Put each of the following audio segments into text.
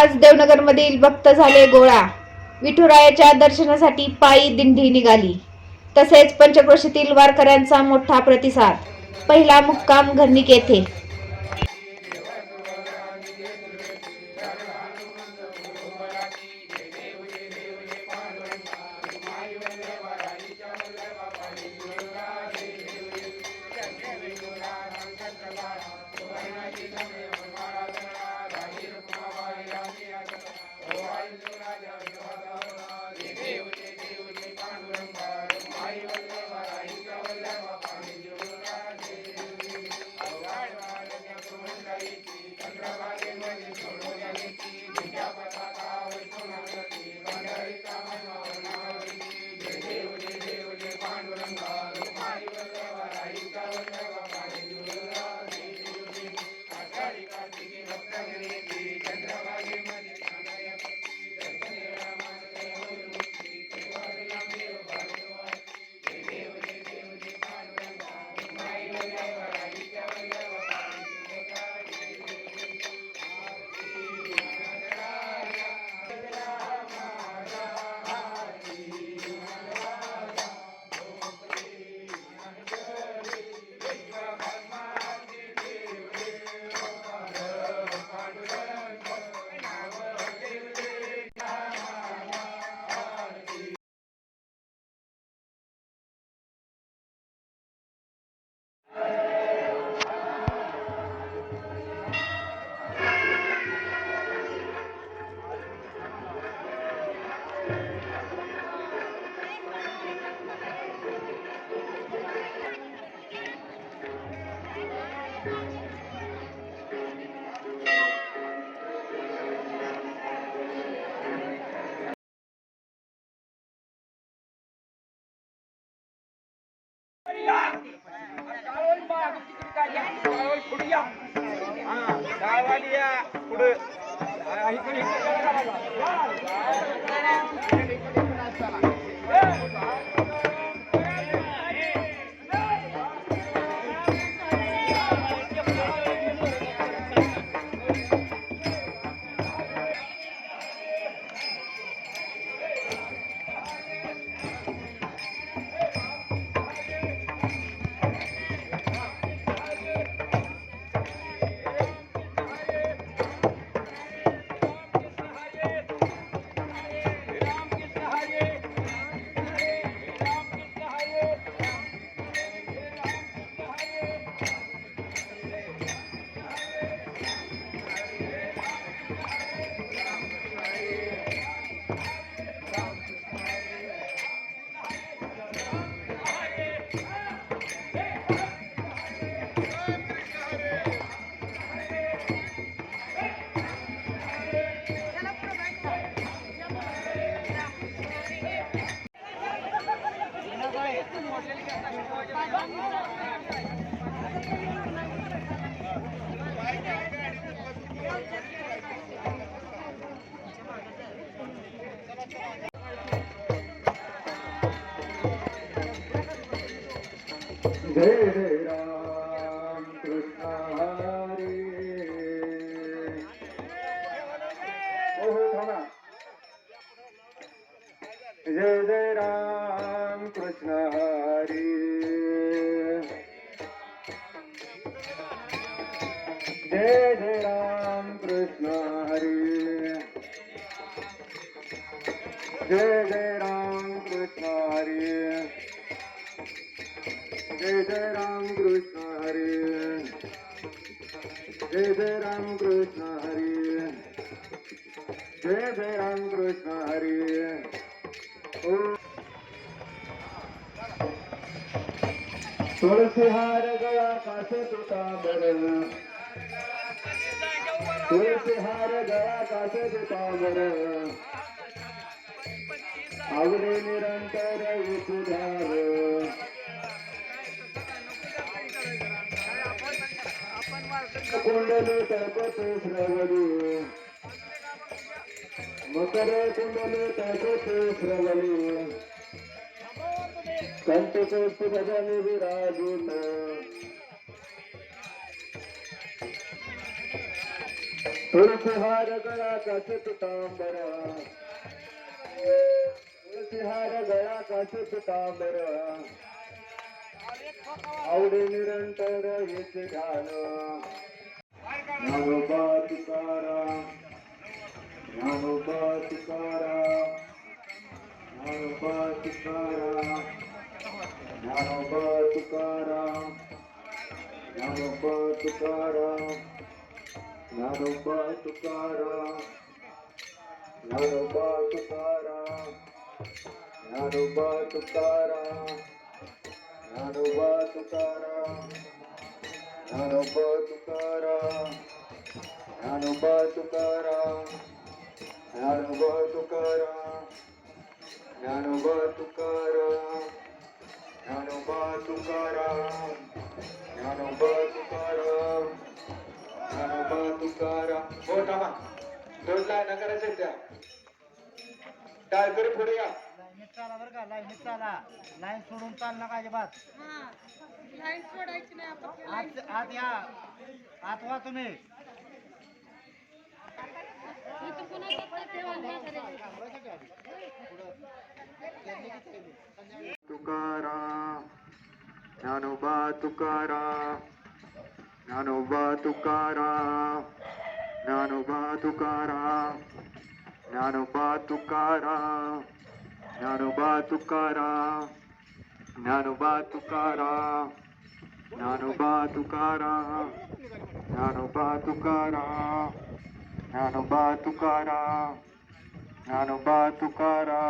आज देवनगरमधील भक्त झाले गोळा. विठुरायाच्या दर्शनासाठी पायी दिंडी निघाली. तसेच पंचक्रोशीतील वारकऱ्यांचा मोठा प्रतिसाद. पहिला मुक्काम घरनिक येथे. जय जय राम कृष्ण हरे। जय जय राम कृष्ण हरे। जय जय राम कृष्ण हरे। तुलसी हार गया काश पीताम्बर तुलसी हार गया काश पीताम्बर आवरे निरंतर उपधार कुंडली तळपती श्रवली मकर कुंडली तळपती श्रवली कंत कोष्टी भजन विराजित. तुलसीहार गळा काचित तांबरा. तुलसीहार गळा काचित तांबरा. आवडे निरंतर येथे ध्यान ज्ञानोबा तुकाराम ज्ञानोबा तुकाराम ज्ञानोबा तुकाराम ज्ञानोबा तुकाराम ज्ञानोबा तुकाराम ज्ञानोबा तुकाराम ज्ञानोबा तुकाराम तुकाराम ज्ञानोबा तुकाराम ज्ञानोबा तुकाराम ज्ञानोबा तुकाराम ज्ञानोबा तुकाराम ज्ञानोबा तुकाराम ज्ञानोबा तुकाराम ज्ञानोबा तुकाराम ज्ञानोबा तुकाराम. हो थांबा. दोन लाईन करायच्या त्या. टाळकरी पुढे या. लाईनीत चाला बरं का लाईनीत चाला. लाईन सोडून चाल नका अजिबात? लाईन सोडायची नाही आपण आत आत या. आत वा तुम्ही. इथं पुन्हा Tukaram Dnyanoba Tukaram Dnyanoba Tukaram Dnyanoba Tukaram Dnyanoba Tukaram. Narubá Tucará, Narubá Tucará, Narubá Tucará, Narubá Tucará, Narubá Tucará, Narubá Tucará,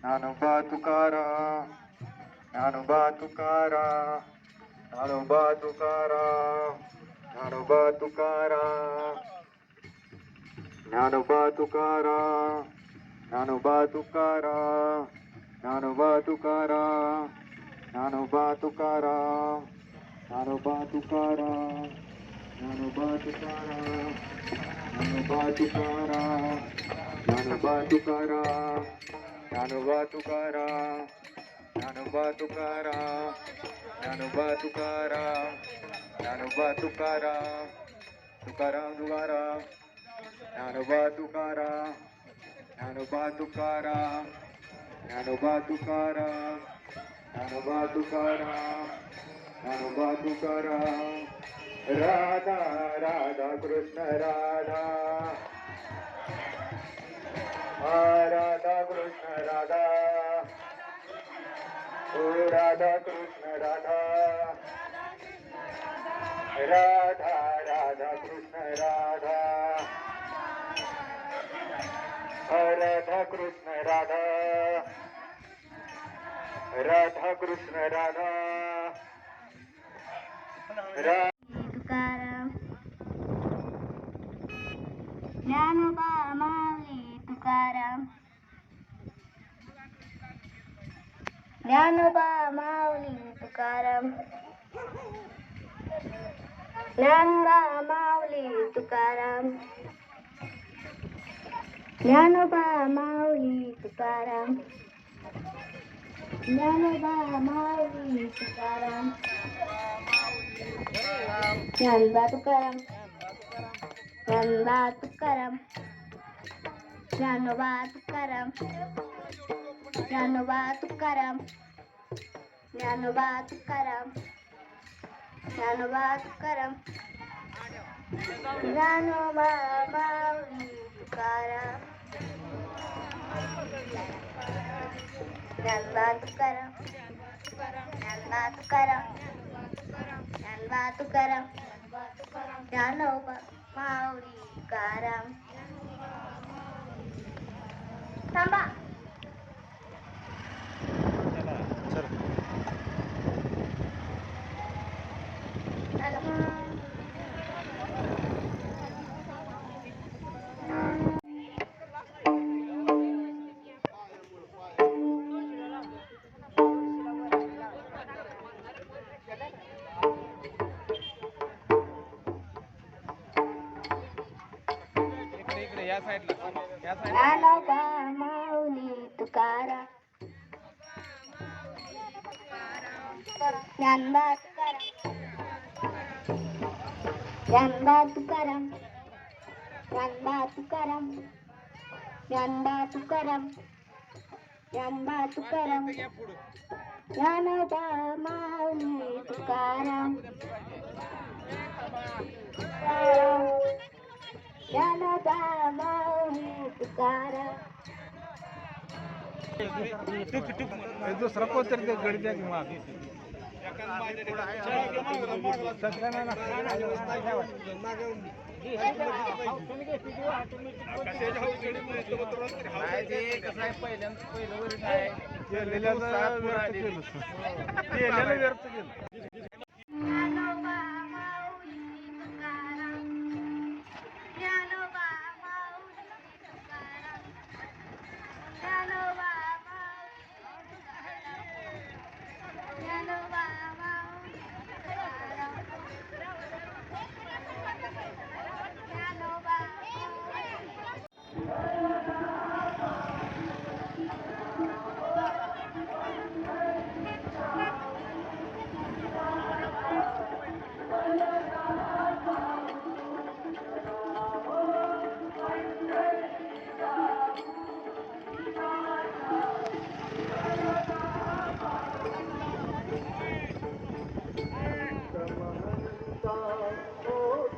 Narubá Tucará, Narubá Tucará, Narubá Tucará, Narubá Tucará, Narubá Tucará, ನಾನೊಬ್ಬ ತುಕಾರ ನಾನೊಬ್ಬ ತುಕಾರ ನಾನೊಬ್ಬ ತುಕಾರ ನಾನೊಬ್ಬ ತುಕಾರ ನಾನೊಬ್ಬ ತುಕಾರ ನಾನೊಬ್ಬ ತುಕಾರ ನಾನೊಬ್ಬ ತುಕಾರ ನಾನೊಬ್ಬ ತುಕಾರ ನಾನೊಬ್ಬ ತುಕಾರ ನಾನೊಬ್ಬ ತುಕಾರ ನಾನೊಬ್ಬ ತುಕಾರ ತುಕಾರ ದುಕಾರ ನಾನೊಬ್ಬ ತುಕಾರ ज्ञानोबा तुकाराम ज्ञानोबा तुकाराम ज्ञानोबा तुकाराम ज्ञानोबा तुकाराम राधा राधा कृष्ण राधा हा राधा कृष्ण राधा ओ Radha Krishna Radha Radha Radha Krishna Krishna Radha. Radha. Krishna Radha Tukaram. Dnyanoba Mauli Tukaram. Dnyanoba Mauli Tukaram. Dnyanoba Mauli Tukaram. જ્ઞાનોબા Mavli Tukaram જ્ઞાનોબા Mavli va a Tukaram જ્ઞાનબા Tukaram જ્ઞાનોબા Tukaram જ્ઞાનોબા Tukaram જ્ઞાનોબા Tukaram જ્ઞાનોબા va a Mavli para. నల్వాతు కరం నల్వాతు కరం నల్వాతు కరం జానో మాౌరి కారం సంబా या साईड ज्ञानोबा माऊली तुकाराम ज्ञानबा तुकाराम ज्ञानबा तुकाराम ज्ञानबा तुकाराम ज्ञानबा तुकाराम ज्ञानबा तुकाराम ज्ञानोबा माऊली तुकाराम ज्ञानोबा माऊली तुकाराम दुसरा कोणतरी ते गडी द्या किंवा केलेल्याचं व्यर्थ केलं केलेलं व्यर्थ केलं Oh,